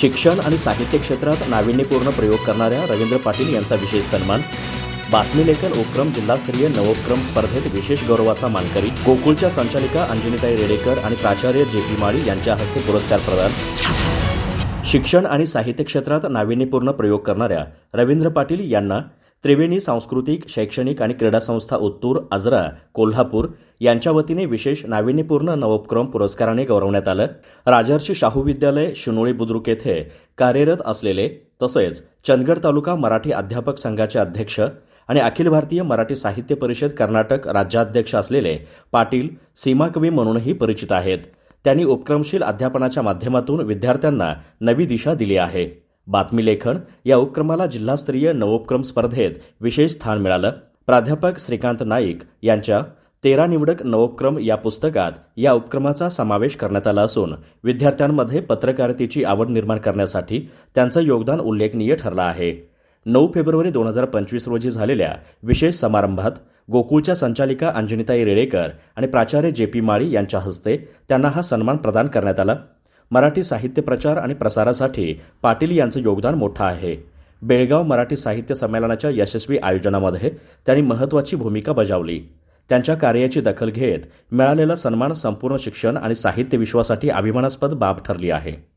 शिक्षण आणि साहित्य क्षेत्रात नाविन्यपूर्ण प्रयोग करणाऱ्या रवींद्र पाटील यांचा विशेष सन्मान. बातमी लेखन उपक्रम जिल्हास्तरीय नवोपक्रम स्पर्धेत विशेष गौरवाचा मानकरी. गोकुळच्या संचालिका अंजनीताई रेडेकर आणि प्राचार्य जे पी माळी यांच्या हस्ते पुरस्कार प्रदान. शिक्षण आणि साहित्य क्षेत्रात नाविन्यपूर्ण प्रयोग करणाऱ्या रवींद्र पाटील यांना त्रिवेणी सांस्कृतिक शैक्षणिक आणि क्रीडा संस्था उत्तूर आजरा कोल्हापूर यांच्या वतीने विशेष नाविन्यपूर्ण नवोपक्रम पुरस्काराने गौरवण्यात आलं. राजर्षी शाहू विद्यालय शिनोळी बुद्रुक येथे कार्यरत असलेले तसेच चंदगड तालुका मराठी अध्यापक संघाचे अध्यक्ष आणि अखिल भारतीय मराठी साहित्य परिषद कर्नाटक राज्याध्यक्ष असलेले पाटील सीमाकवी म्हणूनही परिचित आहेत. त्यांनी उपक्रमशील अध्यापनाच्या माध्यमातून विद्यार्थ्यांना नवी दिशा दिली आहे. बातमी लेखन या उपक्रमाला जिल्हास्तरीय नवोपक्रम स्पर्धेत विशेष स्थान मिळालं. प्राध्यापक श्रीकांत नाईक यांच्या तेरा निवडक नवोपक्रम या पुस्तकात या उपक्रमाचा समावेश करण्यात आला असून विद्यार्थ्यांमध्ये पत्रकारितेची आवड निर्माण करण्यासाठी त्यांचं योगदान उल्लेखनीय ठरलं आहे. नऊ फेब्रुवारी दोन हजार पंचवीस रोजी झालेल्या विशेष समारंभात गोकुळच्या संचालिका अंजनीताई रेडेकर आणि प्राचार्य जे पी माळी यांच्या हस्ते त्यांना हा सन्मान प्रदान करण्यात आला. मराठी साहित्य प्रचार आणि प्रसारासाठी पाटील यांचं योगदान मोठं आहे. बेळगाव मराठी साहित्य संमेलनाच्या यशस्वी आयोजनामध्ये त्यांनी महत्त्वाची भूमिका बजावली. त्यांच्या कार्याची दखल घेत मिळालेला सन्मान संपूर्ण शिक्षण आणि साहित्य विश्वासाठी अभिमानास्पद बाब ठरली आहे.